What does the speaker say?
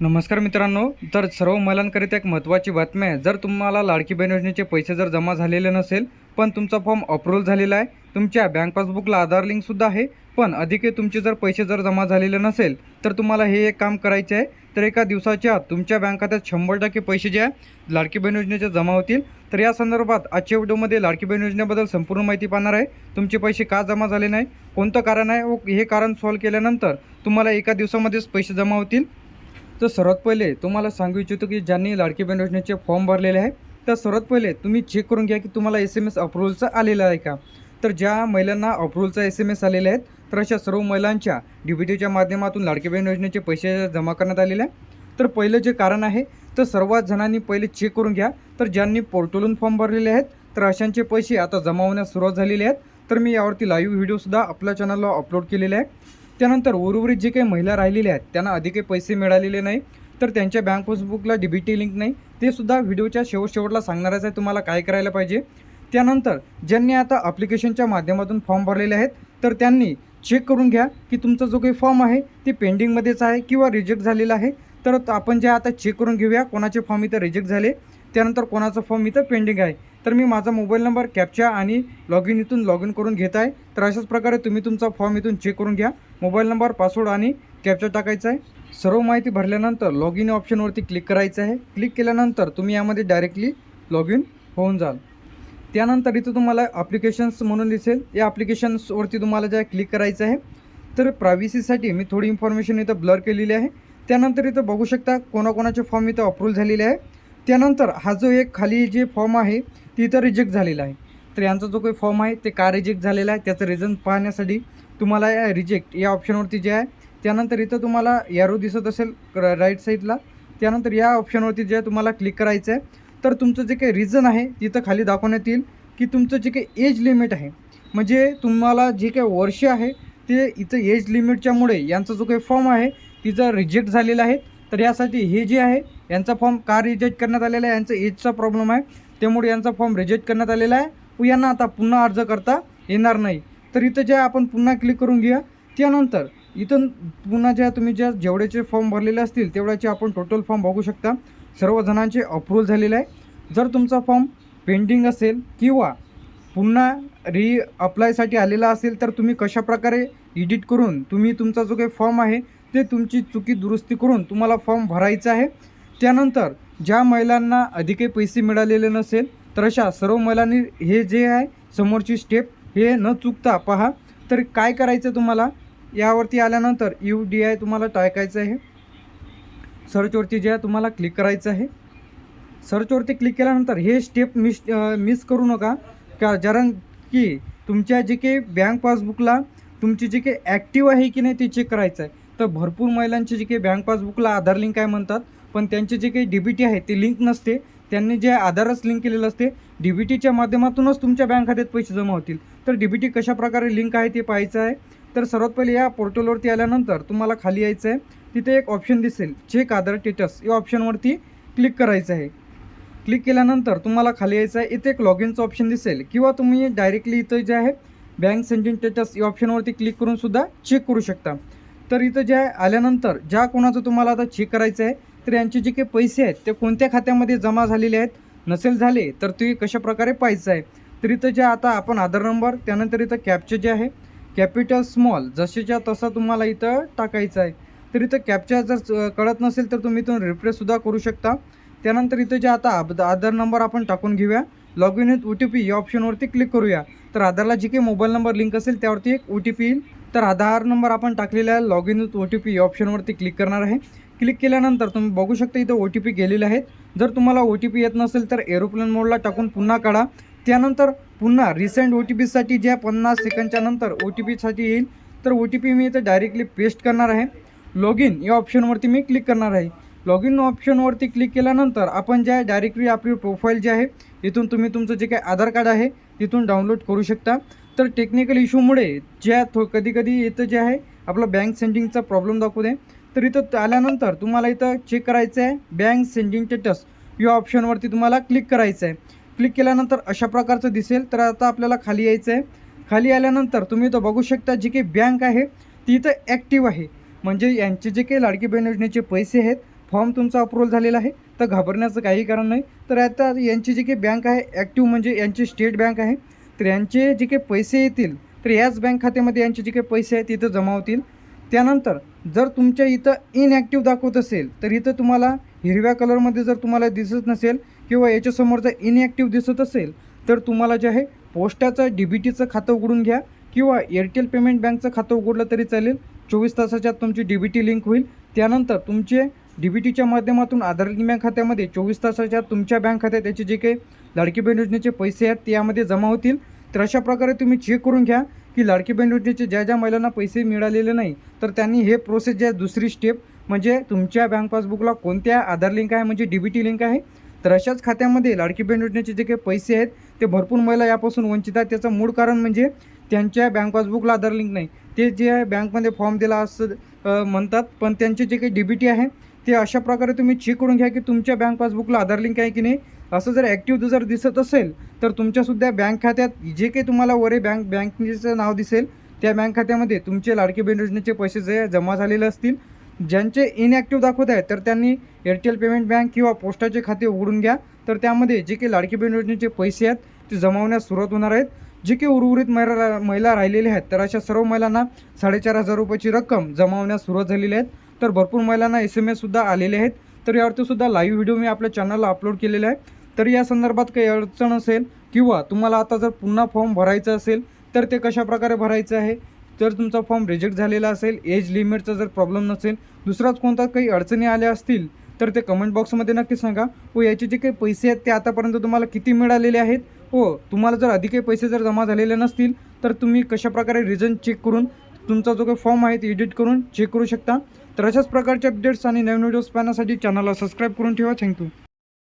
नमस्कार मित्रांनो तर सर्व महिलांकरिता एक महत्त्वाची बातमी आहे. जर तुम्हाला लाडकी बहीण योजनेचे पैसे जर जमा झालेले नसेल पण तुमचा फॉर्म अप्रूव्हल झालेला आहे तुमच्या बँक पासबुकला आधार लिंकसुद्धा आहे पण अधिके तुमचे जर पैसे जर जमा झालेले नसेल तर तुम्हाला हे एक काम करायचे आहे. तर एका दिवसाच्या आत तुमच्या बँक खात्यात शंभर टक्के पैसे जे आहे लाडकी बहीण योजनेचे जमा होतील. तर या संदर्भात आजच्या व्हिडिओमध्ये लाडकी बहीण योजनेबद्दल संपूर्ण माहिती पाहणार आहे. तुमचे पैसे का जमा झाले नाही? कोणतं कारण आहे? व हे कारण सॉल्व्ह केल्यानंतर तुम्हाला एका दिवसामध्येच पैसे जमा होतील. तर सर्वात पहिले तुम्हाला सांगू इच्छितो की ज्यांनी लाडकी बहीण योजनेचे फॉर्म भरलेले आहे तर सर्वात पहिले तुम्ही चेक करून घ्या की तुम्हाला एस एम एस अप्रुव्हलचा आलेला आहे का. तर ज्या महिलांना अप्रुव्हलचा एस एम एस आलेले आहेत तर अशा सर्व महिलांच्या डी बी टीच्या माध्यमातून लाडकी बहीण योजनेचे पैसे जमा करण्यात आलेले आहे. तर पहिलं जे कारण आहे तर सर्वात जणांनी पहिले चेक करून घ्या. तर ज्यांनी पोर्टलून फॉर्म भरलेले आहेत तर अशांचे पैसे आता जमा होण्यास सुरुवात झालेले आहेत. तर मी यावरती लाईव्ह व्हिडिओसुद्धा आपल्या चॅनलला अपलोड केलेले आहे. त्यानंतर उर्वरित जे काही महिला राहिलेल्या आहेत त्यांना अधिक काही पैसे मिळालेले नाही तर त्यांच्या बँक पासबुकला डिबिटी लिंक नाही. ते सुद्धा व्हिडिओच्या शेवट शेवटला सांगणारच आहे तुम्हाला काय करायला पाहिजे. त्यानंतर ज्यांनी आता ॲप्लिकेशनच्या माध्यमातून फॉर्म भरलेले आहेत तर त्यांनी चेक करून घ्या की तुमचा जो काही फॉर्म आहे ते पेंडिंगमध्येच आहे किंवा रिजेक्ट झालेला आहे. तर आपण जे आता चेक करून घेऊया कोणाचे फॉर्म इथं रिजेक्ट झाले त्यानंतर कोणाचा फॉर्म इथं पेंडिंग आहे. तर मी माझा मोबाईल नंबर कॅपच्या आणि लॉग इन इथून लॉग इन करून घेत आहे. तर अशाच प्रकारे तुम्ही तुमचा फॉर्म इथून चेक करून घ्या. मोबाईल नंबर पासवर्ड आणि कॅप्चर टाकायचा आहे. सर्व माहिती भरल्यानंतर लॉग इन ऑप्शनवरती क्लिक करायचं आहे. क्लिक केल्यानंतर तुम्ही यामध्ये डायरेक्टली लॉग इन होऊन जाल. त्यानंतर इथं तुम्हाला ॲप्लिकेशन्स म्हणून दिसेल. या ॲप्लिकेशन्सवरती तुम्हाला ज्या क्लिक करायचं आहे तर प्रायव्हसीसाठी मी थोडी इन्फॉर्मेशन इथं ब्लर केलेली आहे. त्यानंतर इथं बघू शकता कोणाकोणाचे फॉर्म इथं अप्रूव्ह झालेले आहे. त्यानंतर हा जो एक खाली जे फॉर्म आहे ती इथं रिजेक्ट झालेला आहे. तर यांचा जो काही फॉर्म आहे ते का रिजेक्ट झालेला आहे त्याचं रिझन पाहण्यासाठी तुम्हाला या रिजेक्ट या ऑप्शनवरती जे आहे त्यानंतर इथं तुम्हाला यारो दिसत असेल राईट साईडला त्यानंतर या ऑप्शनवरती जे आहे तुम्हाला क्लिक करायचं आहे. तर तुमचं जे काही रिझन आहे तिथं खाली दाखवण्यात येईल की तुमचं जे काही एज लिमिट आहे म्हणजे तुम्हाला जे काही वर्ष आहे ते इथं एज लिमिटच्यामुळे यांचा जो काही फॉर्म आहे तिचं रिजेक्ट झालेला आहे. तर यासाठी हे जे आहे यांचा फॉर्म का रिजेक्ट करण्यात आलेला आहे यांचा एजचा प्रॉब्लेम आहे. त्यामुळे यांचा फॉर्म रिजेक्ट करण्यात आलेला आहे. व यांना आता पुन्हा अर्ज करता येणार नाही. तर इथं ज्या आपण पुन्हा क्लिक करून घ्या त्यानंतर इथं पुन्हा ज्या तुम्ही ज्या जेवढ्याचे फॉर्म भरलेले असतील तेवढ्याचे आपण टोटल फॉर्म बघू शकता. सर्व जणांचे अप्रूव्हल झालेले आहे. जर तुमचा फॉर्म पेंडिंग असेल किंवा पुन्हा री अप्लायसाठी आलेला असेल तर तुम्ही कशाप्रकारे एडिट करून तुम्ही तुमचा जो काही फॉर्म आहे ते तुमची चुकी दुरुस्ती करून तुम्हाला फॉर्म भरायचा आहे. त्यानंतर ज्या महिलांना अधिक काही पैसे मिळालेले नसेल तर अशा सर्व महिलांनी हे जे आहे समोरची स्टेप हे न चुकता पहा. तर काय करायचं तुम्हाला? यावरती आल्यानंतर यू डी आय तुम्हाला टाकायचं आहे. सर्चवरती जे आहे तुम्हाला क्लिक करायचं आहे. सर्चवरती क्लिक केल्यानंतर हे स्टेप मिस मिस करू नका. का कारण की तुमच्या जे काही बँक पासबुकला तुमची जे काही ॲक्टिव्ह आहे की नाही ते चेक करायचं आहे. तर भरपूर महिलांचे जे काही बँक पासबुकला आधार लिंक आहे म्हणतात. पण त्यांचे जे काही डी बी टी आहे ते लिंक नसते. त्यांनी जे आधारच लिंक केलेलं असते डी बी टीच्या माध्यमातूनच तुमच्या बँक खात्यात पैसे जमा होतील. तर डी बी टी कशाप्रकारे लिंक आहे ते पाहायचं आहे. तर सर्वात पहिले या पोर्टलवरती आल्यानंतर तुम्हाला खाली यायचं आहे. तिथे एक ऑप्शन दिसेल चेक आधार स्टेटस या ऑप्शनवरती क्लिक करायचं आहे. क्लिक केल्यानंतर तुम्हाला खाली यायचं आहे. इथे एक लॉग इनचं ऑप्शन दिसेल. किंवा तुम्ही डायरेक्टली इथं जे आहे बँक सेंडिंग स्टेटस या ऑप्शनवरती क्लिक करून सुद्धा चेक करू शकता. तर इथं जे आहे आल्यानंतर ज्या कोणाचं तुम्हाला आता चेक करायचं आहे तर यांचे जे काही पैसे आहेत ते कोणत्या खात्यामध्ये जमा झालेले आहेत नसेल झाले तर ते कशाप्रकारे पाहायचं आहे? तर इथं जे आता आपण आधार नंबर त्यानंतर इथं कॅपचे जे आहे कॅपिटल स्मॉल जसेच्या तसा तुम्हाला इथं टाकायचं आहे. तर इथं कॅपच्या जर कळत नसेल तर तुम्ही इथून रिफ्रेशसुद्धा करू शकता. त्यानंतर इथं जे आता आधार नंबर आपण टाकून घेऊया. Log in with O T P या ऑप्शनवरती क्लिक करूया. तर आधारला जे काही मोबाईल नंबर लिंक असेल त्यावरती एक ओ टी पी येईल. तर आधार नंबर आपण टाकलेला आहे log in with O T P या ऑप्शनवरती क्लिक करणार आहे. क्लिक केल्यानंतर तुम्ही बघू शकता इथं ओ टी पी गेलेले आहेत. जर तुम्हाला ओ टी पी येत नसेल तर एरोप्लेन मोडला टाकून पुन्हा काढा. त्यानंतर पुन्हा रिसेंट ओ टी पीसाठी ज्या पन्नास सेकंडच्या नंतर ओ टी पीसाठी येईल तर ओ टी पी मी इथं डायरेक्टली पेस्ट करणार आहे. लॉग इन या ऑप्शनवरती मी क्लिक करणार आहे. लॉग इन ऑप्शनवरती क्लिक केल्यानंतर आपण ज्या डायरेक्टली आपली प्रोफाईल जे आहे इथून तुम्ही तुमचं जे काही आधार कार्ड आहे तिथून डाउनलोड करू शकता. तर टेक्निकल इश्यूमुळे ज्या थो कधी कधी इथं जे आहे आपलं बँक सेंडिंगचा प्रॉब्लेम दाखवू दे. तर इथं आल्यानंतर तुम्हाला इथं चेक करायचं आहे. बँक सेंडिंग स्टेटस या ऑप्शनवरती तुम्हाला क्लिक करायचं आहे. क्लिक केल्यानंतर अशा प्रकारचं दिसेल. तर आता आपल्याला खाली यायचं आहे. खाली आल्यानंतर तुम्ही इथं बघू शकता जी काही बँक आहे ती इथं ॲक्टिव्ह आहे. म्हणजे यांचे जे काही लाडकी बहीण योजनेचे पैसे आहेत फॉर्म तुमचा अप्रूव्हल झालेला आहे. तर घाबरण्याचं काही कारण नाही. तर आता यांची जी काही बँक आहे ॲक्टिव्ह म्हणजे यांची स्टेट बँक आहे. तर यांचे जे काही पैसे येतील तर याच बँक खात्यामध्ये यांचे जे काही पैसे आहेत तिथं जमा होतील. त्यानंतर जर तुमच्या इथं इनॲक्टिव्ह दाखवत असेल तर इथं तुम्हाला हिरव्या कलरमध्ये जर तुम्हाला दिसत नसेल किंवा याच्यासमोर जर इनॲक्टिव्ह दिसत असेल तर तुम्हाला जे आहे पोस्टाचं डी बी टीचं खातं उघडून घ्या किंवा एअरटेल पेमेंट बँकचं खातं उघडलं तरी चालेल. चोवीस तासाच्या आत तुमची डी बी टी लिंक होईल. त्यानंतर तुमचे डी बी टीच्या माध्यमातून आधार बँक खात्यामध्ये चोवीस तासाच्या तुमच्या बँक खात्यात त्याचे जे काही लाडकी बहीण योजनेचे पैसे आहेत ते यामध्ये जमा होतील. तर अशा प्रकारे तुम्ही चेक करून घ्या. की लाडकी बहीण योजनेचे ज्या ज्या महिलांना पैसे मिळालेले नाही तर त्यांनी हे प्रोसेस जे आहे दुसरी स्टेप म्हणजे तुमच्या बँक पासबुकला कोणत्या आधार लिंक आहे म्हणजे डी बी टी लिंक आहे तर अशाच खात्यामध्ये लाडकी बहीण योजनेचे जे काही पैसे आहेत ते भरपूर महिला यापासून वंचित आहेत. त्याचं मूळ कारण म्हणजे त्यांच्या बँक पासबुकला आधार लिंक नाही. ते जे आहे बँकमध्ये फॉर्म दिला असं म्हणतात पण त्यांचे जे काही डी बी टी आहे ते अशा प्रकारे तुम्ही चेक करून घ्या की तुमच्या बँक पासबुकला आधार लिंक आहे की नाही. असं जर ॲक्टिव्ह जर दिसत असेल तर तुमच्यासुद्धा बँक खात्यात जे काही तुम्हाला वरे बँक बँकेचं नाव दिसेल त्या बँक खात्यामध्ये तुमचे लाडके बहीण योजनेचे पैसे जे जमा झालेले असतील ज्यांचे इनॲक्टिव्ह दाखवत आहेत तर त्यांनी एअरटेल पेमेंट बँक किंवा पोस्टाचे खाते उघडून घ्या. तर त्यामध्ये जे काही लाडकी बहीण योजनेचे पैसे आहेत ते जमावण्यास सुरुवात होणार आहेत. जे काही उर्वरित महिला महिला राहिलेल्या आहेत तर अशा सर्व महिलांना साडेचार हजार रुपयाची रक्कम जमावण्यास सुरुवात झालेली आहेत तर भरपूर महिलांना एस एम एससुद्धा आलेले आहेत. तर यावरतीसुद्धा लाईव्ह व्हिडिओ मी आपल्या चॅनलला अपलोड केलेला आहे. तर या संदर्भात काही अडचण असेल किंवा तुम्हाला आता जर पुन्हा फॉर्म भरायचा असेल तर ते कशाप्रकारे भरायचं आहे? जर तुमचा फॉर्म रिजेक्ट झालेला असेल एज लिमिटचा जर प्रॉब्लेम नसेल दुसराच कोणता काही अडचणी आल्या असतील तर ते कमेंट बॉक्समध्ये नक्की सांगा. व याचे जे काही पैसे आहेत ते आतापर्यंत तुम्हाला किती मिळालेले आहेत? व तुम्हाला जर अधिक काही पैसे जर जमा झालेले नसतील तर तुम्ही कशाप्रकारे रिझन चेक करून तुमचा जो काही फॉर्म आहे ते एडिट करून चेक करू शकता. तर अशाच प्रकारचे अपडेट्स आणि नवीन व्हिडिओज पाहण्यासाठी चॅनलला सबस्क्राईब करून ठेवा. थँक्यू